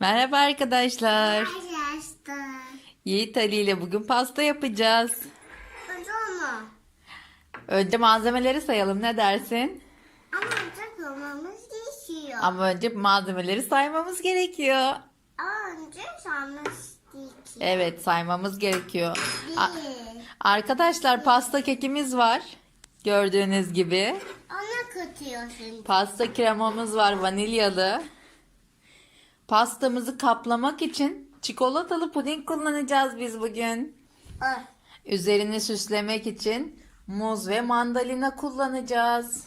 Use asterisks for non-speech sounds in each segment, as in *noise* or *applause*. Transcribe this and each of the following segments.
Merhaba arkadaşlar. Arkadaşlar. Yiğit Ali ile bugün pasta yapacağız. Hocam Önce malzemeleri sayalım ne dersin? ama takılmamız gerekiyor. Ama önce malzemeleri saymamız gerekiyor. Önce sanmış gerekiyor. Evet saymamız gerekiyor. Arkadaşlar pasta kekimiz var. Gördüğünüz gibi. Ona katıyorsun. Pasta kremamız var vanilyalı. Pastamızı kaplamak için çikolatalı puding kullanacağız biz bugün. Al. Üzerini süslemek için muz ve mandalina kullanacağız.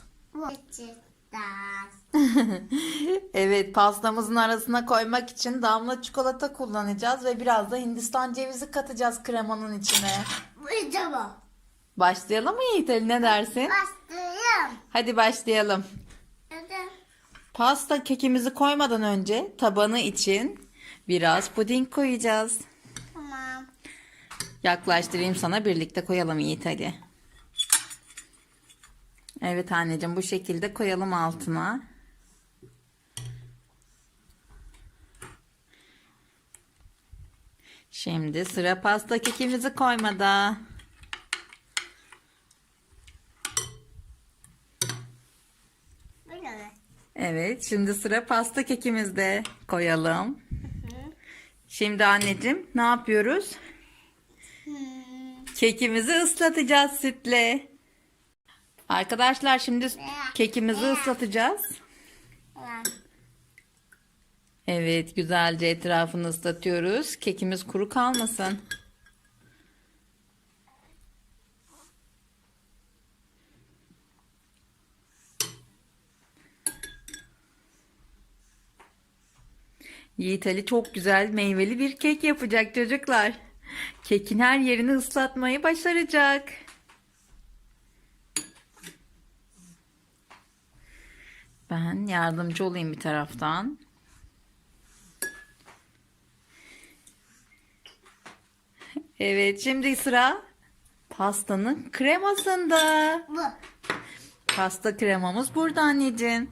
*laughs* Evet pastamızın arasına koymak için damla çikolata kullanacağız ve biraz da hindistan cevizi katacağız kremanın içine. Başlayalım mı Yiğit Ali ne dersin? Bastırayım. Hadi başlayalım. Pasta kekimizi koymadan önce tabanı için biraz puding koyacağız. Tamam. Yaklaştırayım sana birlikte koyalım Yiğit Ali. Evet anneciğim bu şekilde koyalım altına. Şimdi sıra pasta kekimizi koymada. Böyle. Evet şimdi sıra pasta kekimizde koyalım. Şimdi anneciğim ne yapıyoruz? Hmm. Kekimizi ıslatacağız sütle. Arkadaşlar şimdi kekimizi ıslatacağız. Evet güzelce etrafını ıslatıyoruz. Kekimiz kuru kalmasın. Yiğit Ali çok güzel meyveli bir kek yapacak çocuklar. Kekin her yerini ıslatmayı başaracak. Ben yardımcı olayım bir taraftan. Evet şimdi sıra pastanın kremasında. Bu. Pasta kremamız burada anneciğim.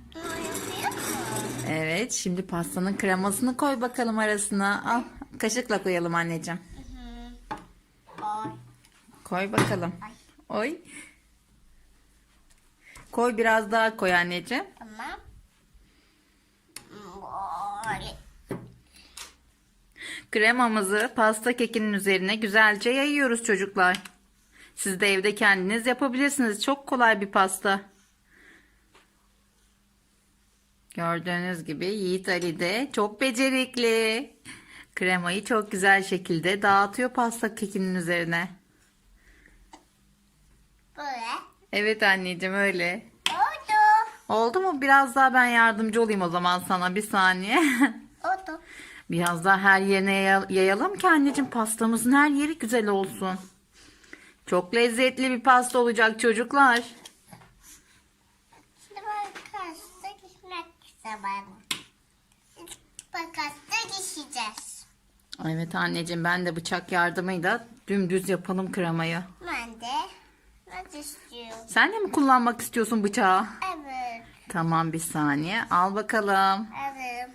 Evet şimdi pastanın kremasını koy bakalım arasına. Al kaşıkla koyalım anneciğim. Ay. Koy bakalım. Oy. Koy biraz daha koy anneciğim. Tamam. Kremamızı pasta kekinin üzerine güzelce yayıyoruz çocuklar. Siz de evde kendiniz yapabilirsiniz. Çok kolay bir pasta. Gördüğünüz gibi Yiğit Ali de çok becerikli. Kremayı çok güzel şekilde dağıtıyor pasta kekinin üzerine. Böyle. Evet anneciğim öyle. Oldu. Oldu mu? Biraz daha ben yardımcı olayım o zaman sana bir saniye. *laughs* Oldu. Biraz daha her yerine yaya- yayalım ki anneciğim pastamızın her yeri güzel olsun. Çok lezzetli bir pasta olacak çocuklar. Şimdi bakasta Bakasta geçeceğiz. Evet anneciğim ben de bıçak yardımıyla dümdüz yapalım kremayı. Ben de nasıl istiyorum? Sen de mi kullanmak istiyorsun bıçağı? Evet. Tamam bir saniye. Al bakalım. Evet.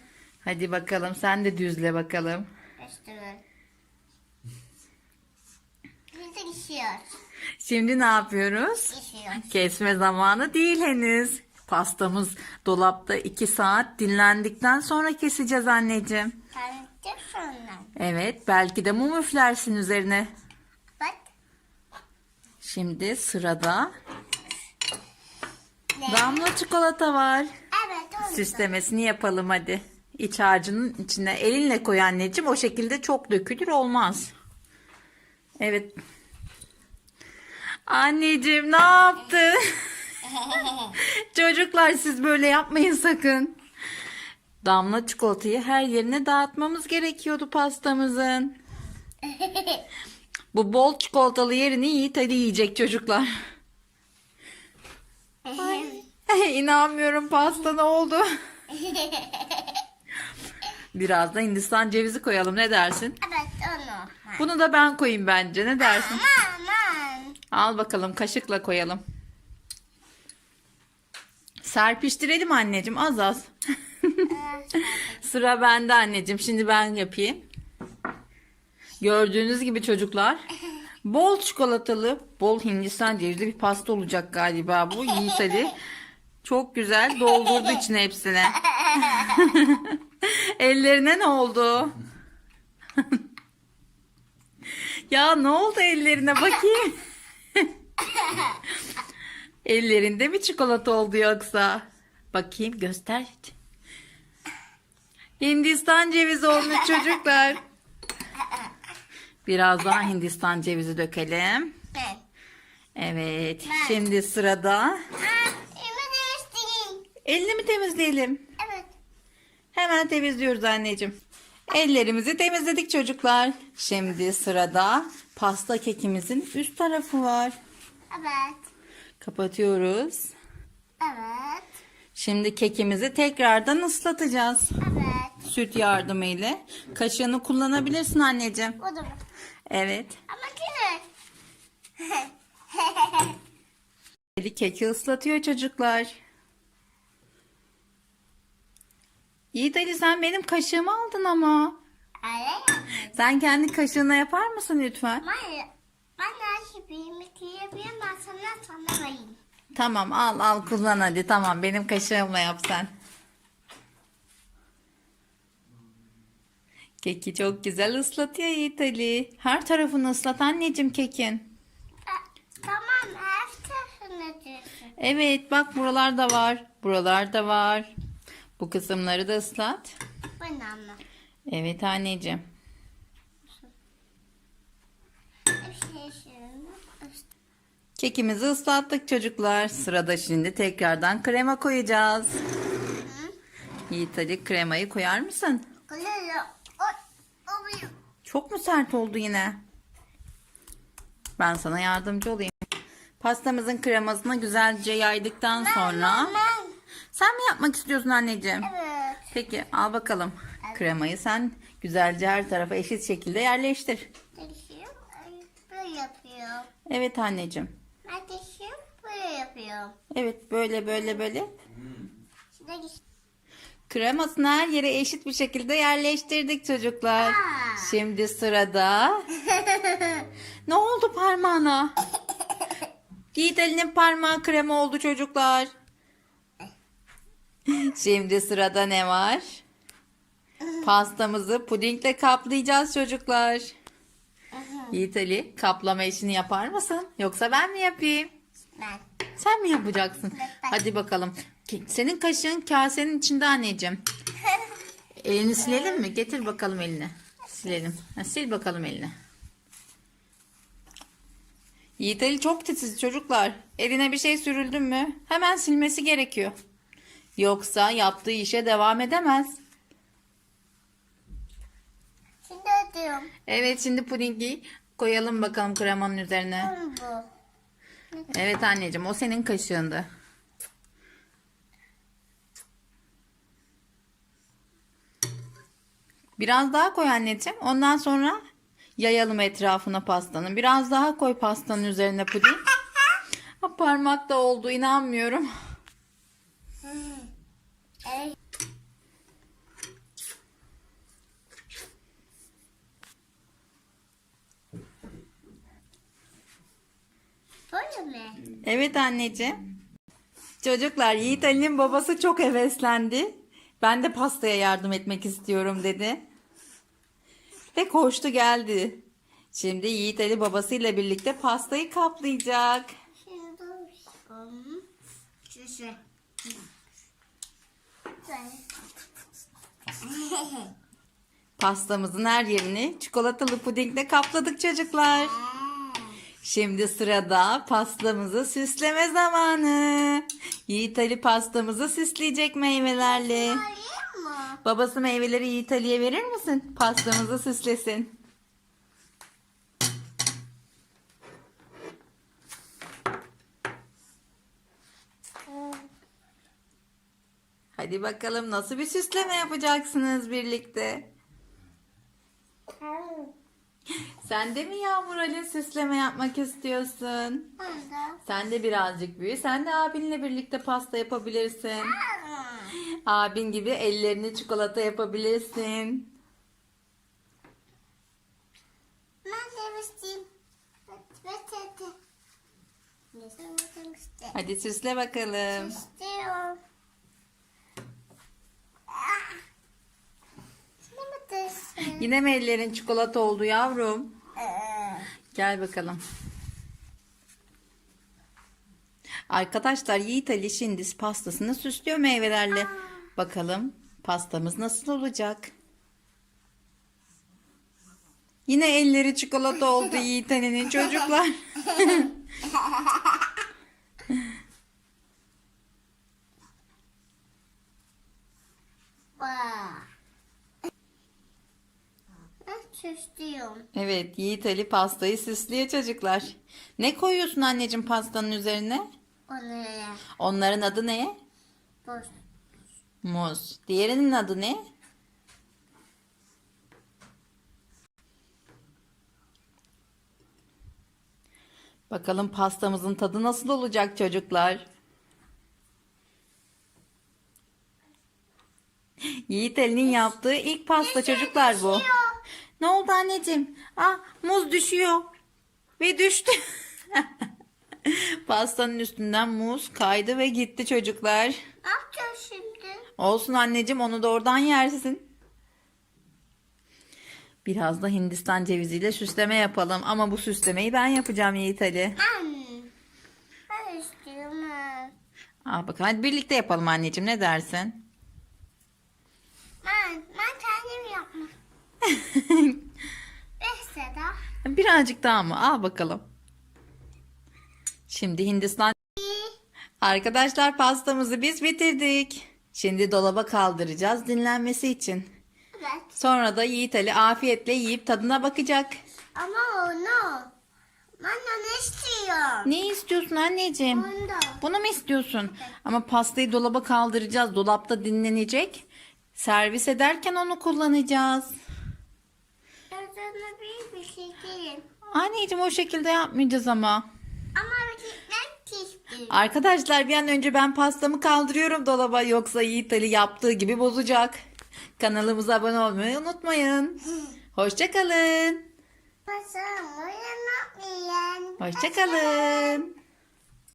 Hadi bakalım sen de düzle bakalım. İstiyorum. Biz de geçiyoruz. Şimdi ne yapıyoruz? Geçiyoruz. Kesme zamanı değil henüz. Pastamız dolapta 2 saat dinlendikten sonra keseceğiz anneciğim. Tanıtacağım sonra. Evet belki de mum üflersin üzerine. Bak. Şimdi sırada Ne? damla çikolata var. Evet oldu. Süslemesini yapalım hadi. İç harcının içine elinle koy anneciğim. O şekilde çok dökülür olmaz. Evet. Anneciğim ne yaptın? *laughs* *laughs* Çocuklar siz böyle yapmayın sakın. Damla çikolatayı her yerine dağıtmamız gerekiyordu pastamızın. Bu bol çikolatalı yerini Yiğit hadi yiyecek çocuklar. İnanmıyorum pasta ne oldu? Biraz da Hindistan cevizi koyalım ne dersin? evet onu. Bunu da ben koyayım bence ne dersin? Al bakalım kaşıkla koyalım. Serpiştirelim anneciğim az az. *laughs* Sıra bende anneciğim. Şimdi ben yapayım. Gördüğünüz gibi çocuklar bol çikolatalı, bol Hindistan cevizli bir pasta olacak galiba bu. Yiğit Ali çok güzel doldurdu içine hepsine. *laughs* Ellerine ne oldu? ya ne oldu ellerine bakayım. *laughs* Ellerinde mi çikolata oldu yoksa? Bakayım göster. Hindistan cevizi olmuş çocuklar. Biraz daha Hindistan cevizi dökelim. Ben. Evet. Şimdi sırada. Elini mi temizleyelim? Evet. Hemen temizliyoruz anneciğim. Ellerimizi temizledik çocuklar. Şimdi sırada pasta kekimizin üst tarafı var. Evet. Kapatıyoruz. Evet. Şimdi kekimizi tekrardan ıslatacağız. Evet. Süt yardımıyla. Kaşığını kullanabilirsin anneciğim. O da mı? Evet. Ama yine. Eli *laughs* keki ıslatıyor çocuklar. Yiğit Ali sen benim kaşığımı aldın ama. Yapayım. Sen kendi kaşığına yapar mısın lütfen? Ben, şeyi iki yapayım ben sana sana vereyim. Tamam al al kullan hadi tamam benim kaşığımla yap sen. Keki çok güzel ıslatıyor Yiğit Ali. Her tarafını ıslat anneciğim kekin. Aa, Tamam her tarafını diyorsun. Evet bak buralarda var. Buralarda var. Bu kısımları da ıslat. Ben ama. Evet anneciğim. Bir şey şunu. Kekimizi ıslattık çocuklar. Sırada şimdi tekrardan krema koyacağız. Yiğit Ali kremayı koyar mısın? Çok mu sert oldu yine? Ben sana yardımcı olayım. Pastamızın kremasını güzelce yaydıktan sonra... Sen mi yapmak istiyorsun anneciğim? Evet. Peki al bakalım. Kremayı sen güzelce her tarafa eşit şekilde yerleştir. Böyle yapıyor. Evet anneciğim. Değişiyor. Böyle yapıyor. Evet böyle böyle böyle. Değiş- Kremasını her yere eşit bir şekilde yerleştirdik çocuklar. Şimdi sırada... *laughs* ne oldu parmağına? Yiğit Ali'nin parmağı krema oldu çocuklar. Şimdi sırada ne var? Pastamızı pudingle kaplayacağız çocuklar. Yiğit Ali kaplama işini yapar mısın? Yoksa ben mi yapayım? ben. Sen mi yapacaksın? ben. Hadi bakalım. Senin kaşığın kasenin içinde anneciğim. *laughs* Elini silelim mi? Getir bakalım elini. Silelim. Ha, sil bakalım elini. Yiğit Ali çok titiz çocuklar. Eline bir şey sürüldü mü hemen silmesi gerekiyor. Yoksa yaptığı işe devam edemez. Şimdi ödüyorum. Evet şimdi pudingi koyalım bakalım kremanın üzerine. Bu. Evet anneciğim o senin kaşığındı. Biraz daha koy anneciğim. Ondan sonra yayalım etrafına pastanın. Biraz daha koy pastanın üzerine puding. Ha, parmak da oldu inanmıyorum. Evet. Böyle mi? Evet anneciğim. Çocuklar Yiğit Ali'nin babası çok heveslendi. Ben de pastaya yardım etmek istiyorum dedi. Ve koştu geldi. Şimdi Yiğit Ali babasıyla birlikte pastayı kaplayacak. Pastamızın her yerini çikolatalı pudingle kapladık çocuklar. Şimdi sırada pastamızı süsleme zamanı. Yiğit Ali pastamızı süsleyecek meyvelerle. Babası meyveleri Yiğit Ali'ye verir misin? Pastamızı süslesin. Hadi bakalım nasıl bir süsleme yapacaksınız birlikte? Sen de mi Yağmur Ali süsleme yapmak istiyorsun? Burada. Sen de birazcık büyü. Sen de abinle birlikte pasta yapabilirsin. Abin gibi ellerini çikolata yapabilirsin. Hadi süsle bakalım. İstiyorum. Ah. Yine mi ellerin çikolata oldu yavrum? Ee, Gel bakalım. Arkadaşlar Yiğit Ali şimdi pastasını süslüyor meyvelerle. Bakalım pastamız nasıl olacak? Yine elleri çikolata oldu *laughs* Yiğit Ali'nin çocuklar. *laughs* Vah. Ben süslüyorum. Evet Yiğit Ali pastayı süslüyor çocuklar. Ne koyuyorsun anneciğim pastanın üzerine? Onu Onların adı ne? boş. Muz. Diğerinin adı ne? Bakalım pastamızın tadı nasıl olacak çocuklar? Yiğit Ali'nin yaptığı ilk pasta çocuklar bu. Ne oldu anneciğim? Ah muz düşüyor. Ve düştü. *laughs* Pastanın üstünden muz kaydı ve gitti çocuklar. Ne yapacağız şimdi? Olsun anneciğim onu da oradan yersin. Biraz da Hindistan ceviziyle süsleme yapalım. Ama bu süslemeyi ben yapacağım Yiğit Ali. Ben. Ben istiyorum. Aa, bak hadi birlikte yapalım anneciğim ne dersin? Ben. Ben Neyse de. Birazcık daha mı? Al bakalım. Şimdi Hindistan... Arkadaşlar pastamızı biz bitirdik. Şimdi dolaba kaldıracağız dinlenmesi için. Evet. Sonra da Yiğit Ali afiyetle yiyip tadına bakacak. Ama onu. Ben ne istiyorum? Ne istiyorsun anneciğim? Onu da. Bunu mu istiyorsun? Ama pastayı dolaba kaldıracağız. Dolapta dinlenecek. Servis ederken onu kullanacağız. Gözüme büyük bir değil. Anneciğim o şekilde yapmayacağız ama. Ama gitmek istiyorum. Arkadaşlar bir an önce ben pastamı kaldırıyorum dolaba. Yoksa Yiğit Ali yaptığı gibi bozacak. Kanalımıza abone olmayı unutmayın. Hoşçakalın. Hoşçakalın.